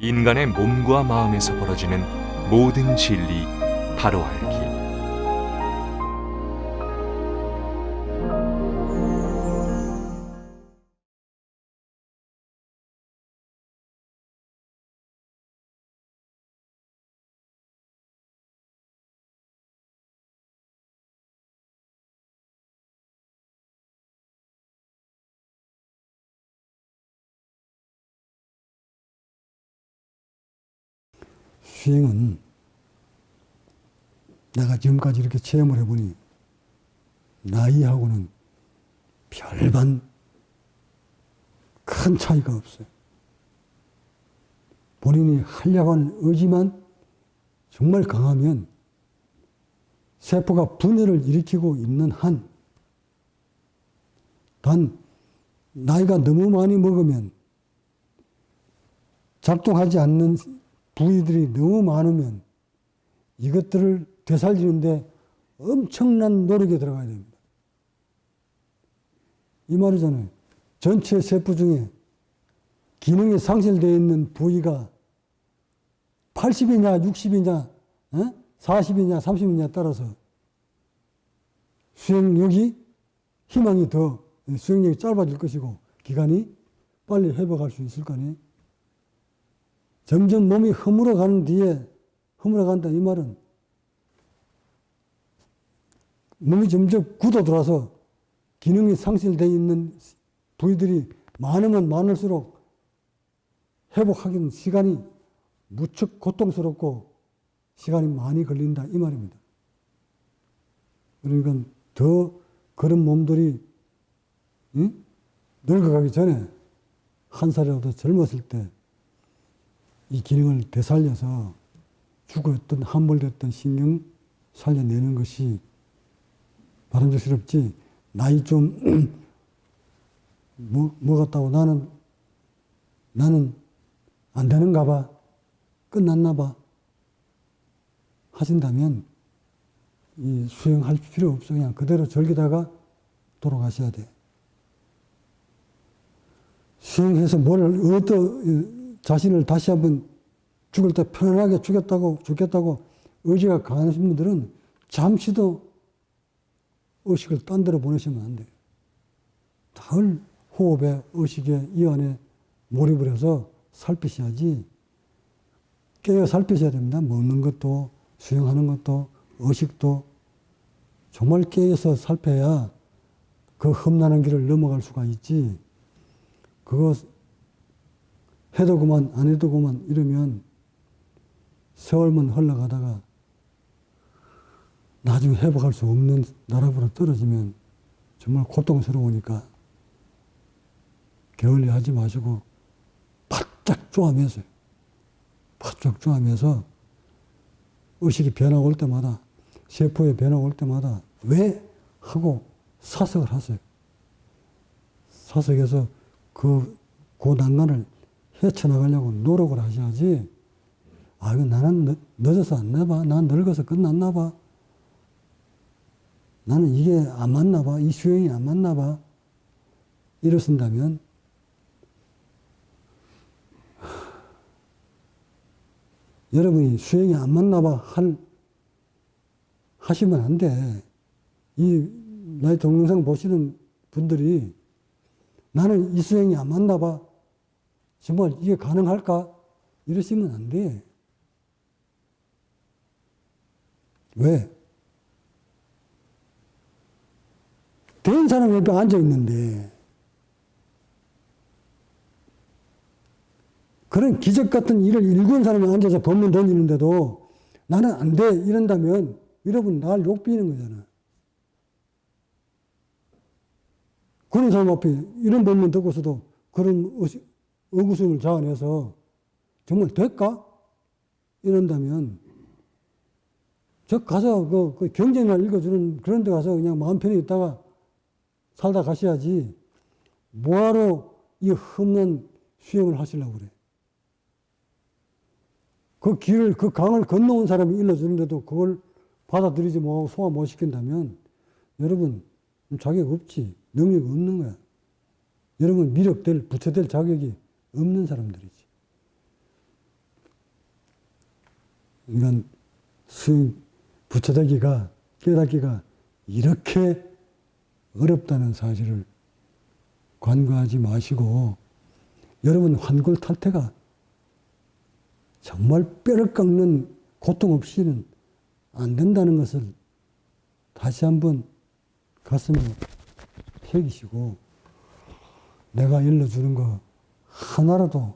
인간의 몸과 마음에서 벌어지는 모든 진리 바로 알기. 수행은 내가 지금까지 이렇게 체험을 해보니 나이하고는 별반 큰 차이가 없어요. 본인이 하려고 하는 의지만 정말 강하면 세포가 분열을 일으키고 있는 한, 단, 나이가 너무 많이 먹으면 작동하지 않는 부위들이 너무 많으면 이것들을 되살리는데 엄청난 노력이 들어가야 됩니다. 이 말이잖아요. 전체 세포 중에 기능이 상실되어 있는 부위가 80이냐, 60이냐, 40이냐, 30이냐 따라서 수행력이 희망이 더 수행력이 짧아질 것이고 기간이 빨리 회복할 수 있을 거 아니에요. 점점 몸이 허물어 가는 뒤에 허물어 간다 이 말은 몸이 점점 굳어 들어서 기능이 상실되어 있는 부위들이 많으면 많을수록 회복하기는 시간이 무척 고통스럽고 시간이 많이 걸린다 이 말입니다. 그러니까 더 그런 몸들이 응? 늙어가기 전에 한 살이라도 젊었을 때 이 기능을 되살려서 죽었던 함몰됐던 신경 살려내는 것이 바람직스럽지 나이 좀 뭐, 먹었다고 나는 나는 안 되는가 봐. 끝났나 봐. 하신다면 이 수행할 필요 없어. 그냥 그대로 즐기다가 돌아가셔야 돼. 수행해서 뭘 얻어 자신을 다시 한번 죽을 때 편안하게 죽겠다고, 죽겠다고 의지가 강하신 분들은 잠시도 의식을 딴 데로 보내시면 안 돼요. 늘 호흡에, 의식에, 이 안에 몰입을 해서 살피셔야지 깨어 살피셔야 됩니다. 먹는 것도, 수영하는 것도, 의식도 정말 깨어서 살펴야 그 험난한 길을 넘어갈 수가 있지. 그거 해도 그만 안 해도 그만 이러면 세월만 흘러가다가 나중에 회복할 수 없는 나라보로 떨어지면 정말 고통스러우니까 게을리 하지 마시고 바짝 쪼아매세요. 바짝 쪼아매서 의식이 변화가 올 때마다 세포의 변화가 올 때마다 왜 하고 사석을 하세요. 사석에서 그 고난간을 헤쳐나가려고 노력을 하셔야지, 아, 이거 나는 늦, 어서 안 나봐. 난 늙어서 끝났나 봐. 나는 이게 안 맞나 봐. 이 수행이 안 맞나 봐. 이러신다면, 여러분이 수행이 안 맞나 봐. 할, 하시면 안 돼. 이, 나의 동영상 보시는 분들이 나는 이 수행이 안 맞나 봐. 정말 이게 가능할까? 이러시면 안 돼. 왜? 된 사람 옆에 앉아 있는데, 그런 기적 같은 일을 일군 사람이 앉아서 법문 던지는데도 나는 안 돼. 이런다면 여러분 날 욕비는 거잖아. 그런 사람 앞에 이런 법문 듣고서도 그런 의구심을 자아내서 정말 될까? 이런다면 저 가서 그, 그 경전을 읽어주는 그런 데 가서 그냥 마음 편히 있다가 살다 가셔야지 뭐하러 이 험난 수행을 하시려고 그래. 그 길을, 그 강을 건너온 사람이 일러주는데도 그걸 받아들이지 못하고 소화 못 시킨다면 여러분 자격 없지. 능력 없는 거야. 여러분 미력될, 부처될 자격이 없는 사람들이지. 인간 수행 부처되기가 깨닫기가 이렇게 어렵다는 사실을 관과하지 마시고 여러분 환골 탈태가 정말 뼈를 깎는 고통 없이는 안 된다는 것을 다시 한번 가슴에 새기시고 내가 일러주는 거 하나라도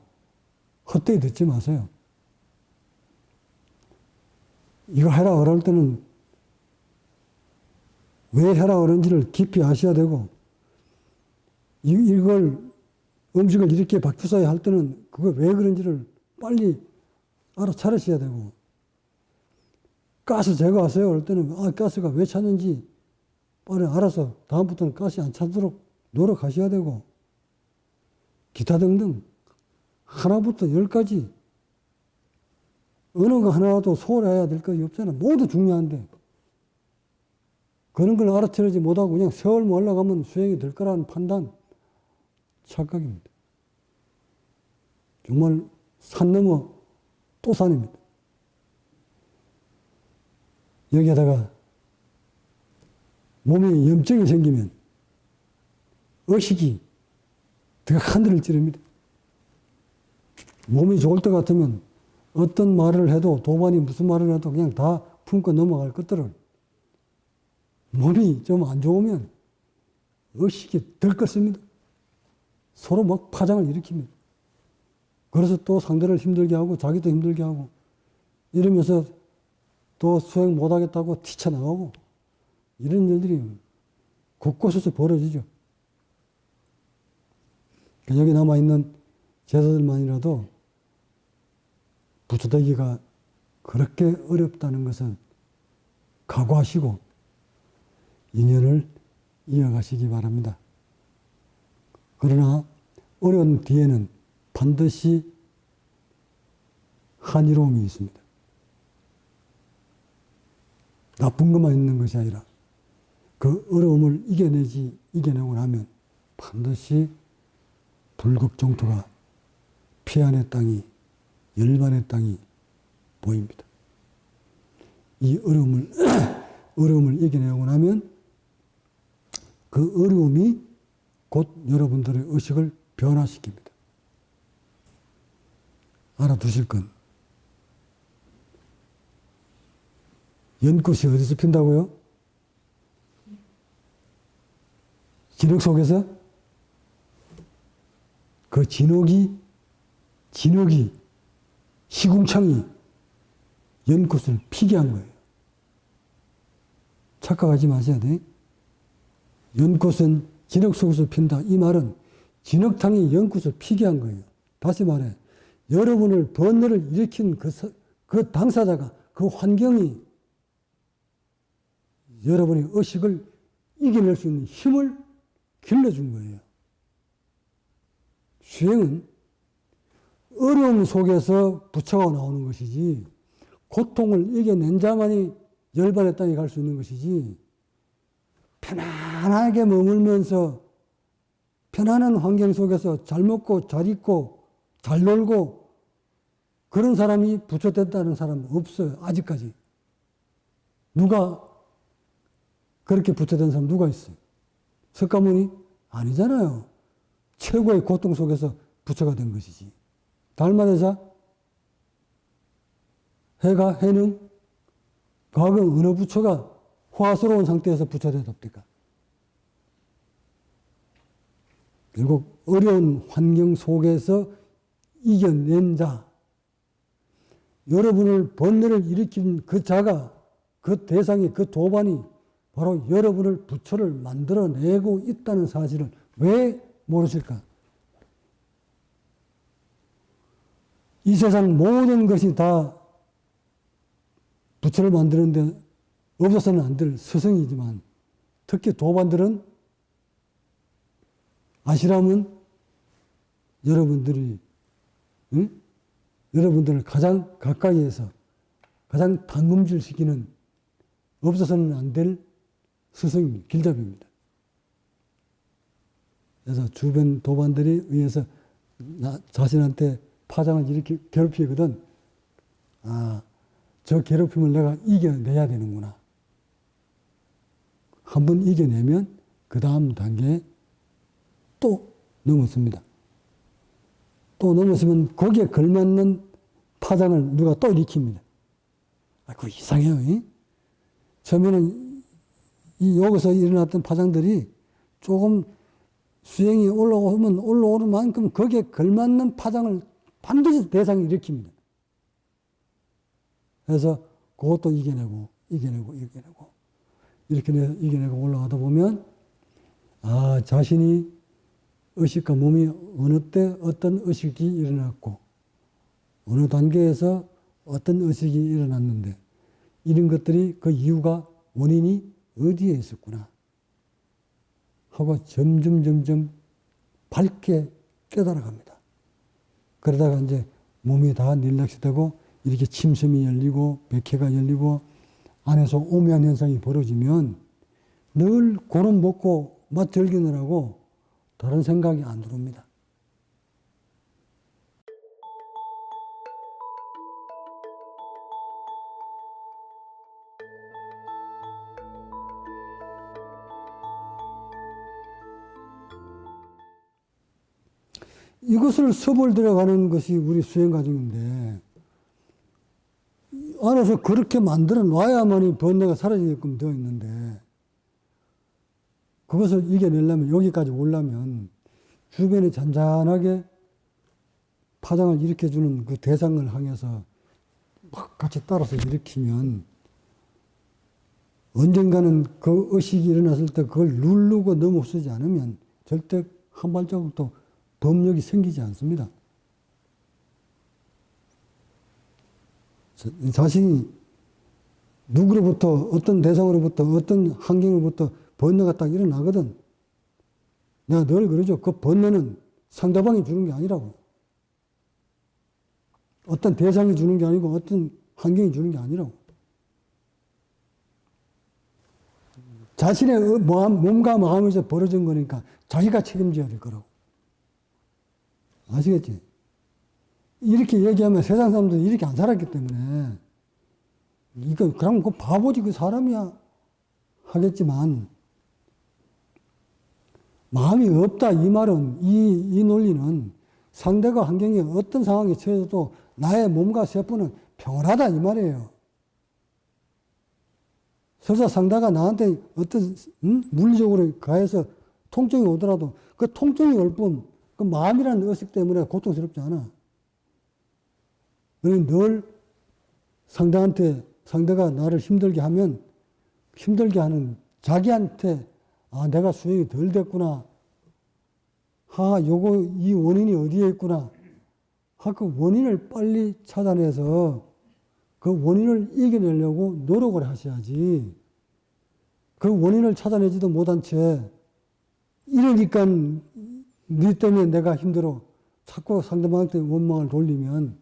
헛되이 듣지 마세요. 이거 해라 그럴 때는 왜 해라 그런지를 깊이 아셔야 되고 이, 이걸 음식을 이렇게 바꾸어야 할 때는 그거 왜 그런지를 빨리 알아차리셔야 되고 가스 제거하세요 그럴 때는 아 가스가 왜 찼는지 빨리 알아서 다음부터는 가스 안 차도록 노력하셔야 되고 기타 등등 하나부터 열까지 어느 거 하나라도 소홀해야 될 것이 없잖아. 모두 중요한데. 그런 걸 알아차리지 못하고 그냥 세월만 올라가면 수행이 될 거라는 판단, 착각입니다. 정말 산 넘어 또 산입니다. 여기에다가 몸에 염증이 생기면 의식이 더 하늘을 찌릅니다. 몸이 좋을 것 같으면 어떤 말을 해도 도반이 무슨 말을 해도 그냥 다 품고 넘어갈 것들을 몸이 좀 안 좋으면 의식이 들끓습니다. 서로 막 파장을 일으킵니다. 그래서 또 상대를 힘들게 하고 자기도 힘들게 하고 이러면서 또 수행 못하겠다고 튀쳐나가고 이런 일들이 곳곳에서 벌어지죠. 여기 남아있는 제자들만이라도 부처되기가 그렇게 어렵다는 것은 각오하시고 인연을 이어가시기 바랍니다. 그러나 어려운 뒤에는 반드시 한이로움이 있습니다. 나쁜 것만 있는 것이 아니라 그 어려움을 이겨내지 이겨내고 나면 반드시 불극정토가 피안의 땅이 열반의 땅이 보입니다. 이 어려움을 어려움을 이겨내고 나면 그 어려움이 곧 여러분들의 의식을 변화시킵니다. 알아두실 건 연꽃이 어디서 핀다고요? 진흙 속에서 그 진흙이 진흙이 시궁창이 연꽃을 피게 한 거예요. 착각하지 마셔야 돼. 연꽃은 진흙 속에서 핀다. 이 말은 진흙탕이 연꽃을 피게 한 거예요. 다시 말해, 여러분을 번뇌를 일으킨 그, 서- 그 당사자가 그 환경이 여러분의 의식을 이겨낼 수 있는 힘을 길러준 거예요. 수행은 어려움 속에서 부처가 나오는 것이지 고통을 이겨낸 자만이 열반의 땅에 갈 수 있는 것이지 편안하게 머물면서 편안한 환경 속에서 잘 먹고 잘 입고 잘 놀고 그런 사람이 부처 됐다는 사람은 없어요. 아직까지. 누가 그렇게 부처된 사람 누가 있어요? 석가모니? 아니잖아요. 최고의 고통 속에서 부처가 된 것이지. 달마대사? 해가, 해능? 과거 어느 부처가 화스러운 상태에서 부처되답니까? 결국 어려운 환경 속에서 이겨낸 자, 여러분을 번뇌를 일으킨 그 자가, 그 대상이, 그 도반이 바로 여러분을 부처를 만들어내고 있다는 사실을 왜 모르실까? 이 세상 모든 것이 다 부처를 만드는데 없어서는 안 될 스승이지만 특히 도반들은 아시라면 여러분들이 응? 여러분들을 가장 가까이에서 가장 당금질 시키는 없어서는 안 될 스승입니다. 길잡이입니다. 그래서 주변 도반들이 의해서 나 자신한테 파장을 이렇게 괴롭히거든. 아, 저 괴롭힘을 내가 이겨내야 되는구나. 한 번 이겨내면 그 다음 단계에 또 넘었습니다. 또 넘었으면 거기에 걸맞는 파장을 누가 또 일으킵니다. 아, 그 이상해요. 이? 처음에는 이 여기서 일어났던 파장들이 조금 수행이 올라오면 올라오는 만큼 거기에 걸맞는 파장을 반드시 대상이 일으킵니다. 그래서 그것도 이겨내고, 이겨내고, 이겨내고, 이렇게 내- 이겨내고 올라가다 보면, 아, 자신이 의식과 몸이 어느 때 어떤 의식이 일어났고, 어느 단계에서 어떤 의식이 일어났는데, 이런 것들이 그 이유가 원인이 어디에 있었구나. 하고 점점 점점 밝게 깨달아갑니다. 그러다가 이제 몸이 다 릴렉스되고 이렇게 침샘이 열리고 백회가 열리고 안에서 오묘한 현상이 벌어지면 늘 고름 먹고 맛 즐기느라고 다른 생각이 안 들어옵니다. 이것을 섭을 들어가는 것이 우리 수행 과정인데 안에서 그렇게 만들어 놔야만이 번뇌가 사라지게끔 되어 있는데 그것을 이겨내려면 여기까지 오려면 주변에 잔잔하게 파장을 일으켜주는 그 대상을 향해서 막 같이 따라서 일으키면 언젠가는 그 의식이 일어났을 때 그걸 누르고 넘어서지 않으면 절대 한 발자국도 법력이 생기지 않습니다. 자- 자신이 누구로부터 어떤 대상으로부터 어떤 환경으로부터 번뇌가 딱 일어나거든. 내가 늘 그러죠. 그 번뇌는 상대방이 주는 게 아니라고. 어떤 대상이 주는 게 아니고 어떤 환경이 주는 게 아니라고. 자신의 어- 몸과 마음에서 벌어진 거니까 자기가 책임져야 될 거라고. 아시겠지? 이렇게 얘기하면 세상 사람들이 이렇게 안 살았기 때문에 이거 그럼 그 바보지 그 사람이야 하겠지만 마음이 없다 이 말은 이, 이 논리는 상대가 환경에 어떤 상황에 처해도 나의 몸과 세포는 평온하다 이 말이에요. 설사 상대가 나한테 어떤 음? 물리적으로 가해서 통증이 오더라도 그 통증이 올 뿐 그 마음이라는 의식 때문에 고통스럽지 않아. 그러니 늘 상대한테 상대가 나를 힘들게 하면 힘들게 하는 자기한테 아 내가 수행이 덜 됐구나. 하 요거 이 원인이 어디에 있구나. 하 그 원인을 빨리 찾아내서 그 원인을 이겨내려고 노력을 하셔야지. 그 원인을 찾아내지도 못한 채 이러니까 네 때문에 내가 힘들어. 자꾸 상대방한테 원망을 돌리면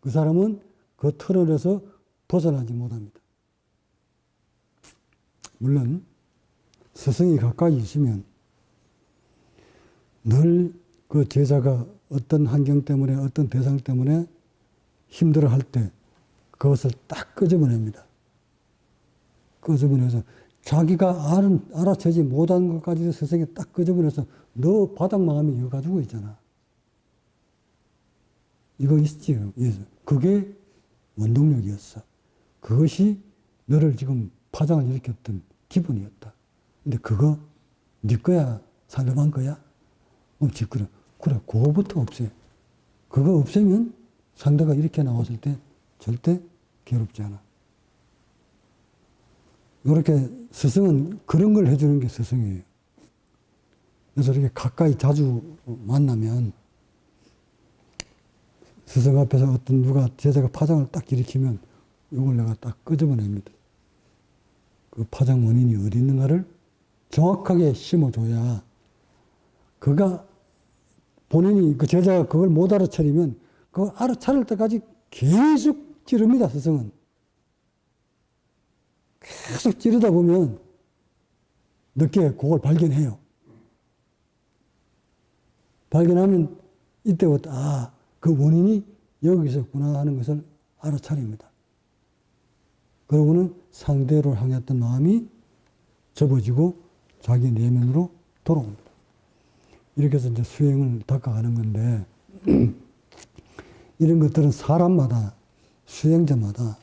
그 사람은 그 틀어내서 벗어나지 못합니다. 물론 스승이 가까이 있으면 늘 그 제자가 어떤 환경 때문에 어떤 대상 때문에 힘들어 할 때 그것을 딱 끄집어냅니다. 끄집어내서 자기가 알아채지 못한 것까지 스승이 딱 끄집어내서 너 바닥 마음이 이거 가지고 있잖아. 이거 있지요. 예. 그게 원동력이었어. 그것이 너를 지금 파장을 일으켰던 기분이었다. 근데 그거 네 거야? 상대방 거야? 어, 지그러. 그래, 그거부터 없애. 그거 없애면 상대가 이렇게 나왔을 때 절대 괴롭지 않아. 이렇게 스승은 그런 걸 해주는 게 스승이에요. 그래서 이렇게 가까이 자주 만나면 스승 앞에서 어떤 누가 제자가 파장을 딱 일으키면 이걸 내가 딱 끄집어냅니다. 그 파장 원인이 어디 있는가를 정확하게 심어줘야 그가 본인이 그 제자가 그걸 못 알아차리면 그걸 알아차릴 때까지 계속 찌릅니다, 스승은. 계속 찌르다 보면 늦게 그걸 발견해요. 발견하면 이때부터 아, 그 원인이 여기 있었구나 하는 것을 알아차립니다. 그러고는 상대를 향했던 마음이 접어지고 자기 내면으로 돌아옵니다. 이렇게 해서 이제 수행을 닦아가는 건데, 이런 것들은 사람마다, 수행자마다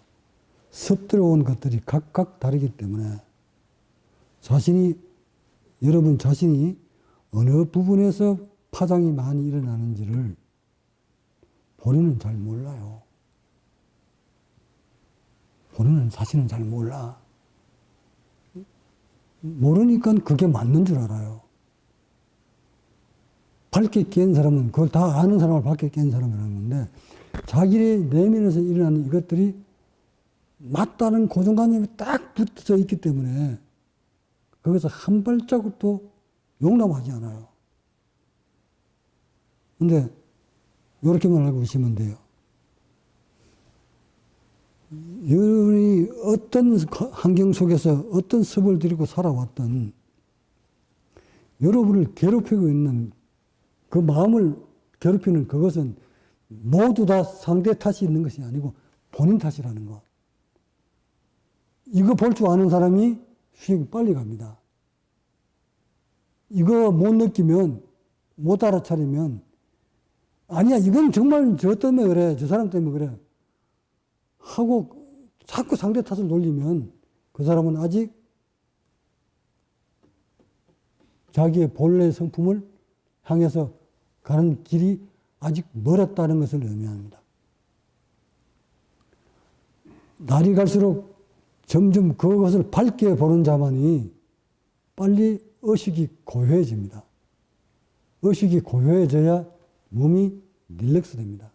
습들어온 것들이 각각 다르기 때문에 자신이, 여러분 자신이 어느 부분에서 파장이 많이 일어나는지를 본인은 잘 몰라요. 본인은 자신은 잘 몰라. 모르니까 그게 맞는 줄 알아요. 밝게 깬 사람은 그걸 다 아는 사람을 밝게 깬 사람이라는 건데 자기의 내면에서 일어나는 이것들이 맞다는 고정관념이 딱 붙어 있기 때문에 거기서 한 발자국도 용납하지 않아요. 근데 이렇게만 알고 계시면 돼요. 여러분이 어떤 환경 속에서 어떤 습을 들이고 살아왔던 여러분을 괴롭히고 있는 그 마음을 괴롭히는 그것은 모두 다 상대 탓이 있는 것이 아니고 본인 탓이라는 것. 이거 볼 줄 아는 사람이 수행 빨리 갑니다. 이거 못 느끼면, 못 알아차리면, 아니야, 이건 정말 저 때문에 그래, 저 사람 때문에 그래. 하고 자꾸 상대 탓을 놀리면 그 사람은 아직 자기의 본래 성품을 향해서 가는 길이 아직 멀었다는 것을 의미합니다. 날이 갈수록 점점 그것을 밝게 보는 자만이 빨리 의식이 고요해집니다. 의식이 고요해져야 몸이 릴렉스 됩니다.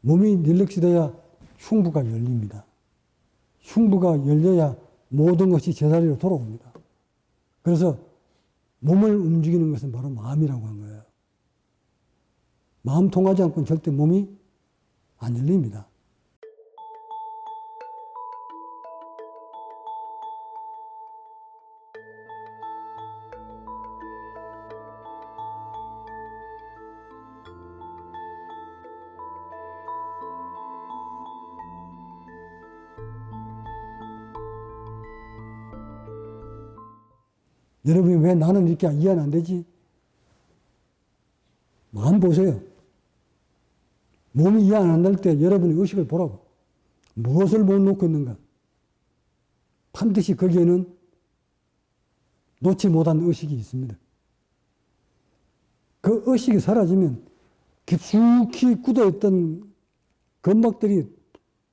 몸이 릴렉스돼야 흉부가 열립니다. 흉부가 열려야 모든 것이 제자리로 돌아옵니다. 그래서 몸을 움직이는 것은 바로 마음이라고 한 거예요. 마음 통하지 않고는 절대 몸이 안 열립니다. 여러분이 왜 나는 이렇게 이해 안 되지? 마음 보세요. 몸이 이해 안 될 때 여러분의 의식을 보라고. 무엇을 못 놓고 있는가? 반드시 거기에는 놓지 못한 의식이 있습니다. 그 의식이 사라지면 깊숙이 굳어있던 건막들이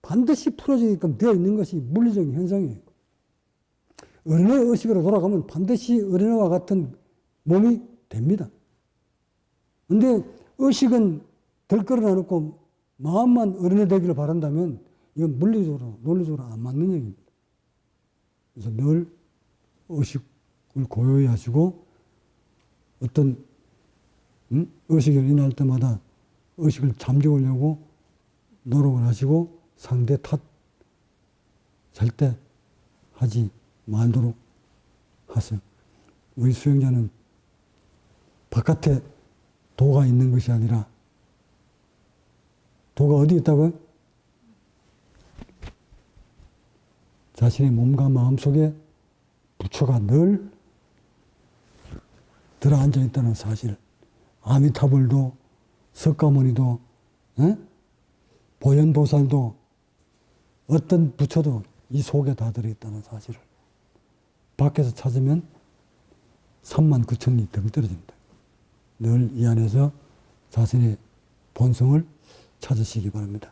반드시 풀어지게끔 되어 있는 것이 물리적인 현상이에요. 어린의 의식으로 돌아가면 반드시 어린애와 같은 몸이 됩니다. 근데 의식은 덜 끌어놔놓고 마음만 어린애 되기를 바란다면 이건 물리적으로, 논리적으로 안 맞는 얘기입니다. 그래서 늘 의식을 고요히 하시고 어떤 음? 의식이 일어날 때마다 의식을 잠재우려고 노력을 하시고 상대 탓 절대 하지 말도록 하세요. 우리 수행자는 바깥에 도가 있는 것이 아니라 도가 어디 있다고요? 자신의 몸과 마음 속에 부처가 늘 들어앉아 있다는 사실. 아미타불도, 석가모니도, 에? 보현보살도, 어떤 부처도 이 속에 다 들어있다는 사실을. 밖에서 찾으면 3만 9천 리 등 떨어집니다. 늘 이 안에서 자신의 본성을 찾으시기 바랍니다.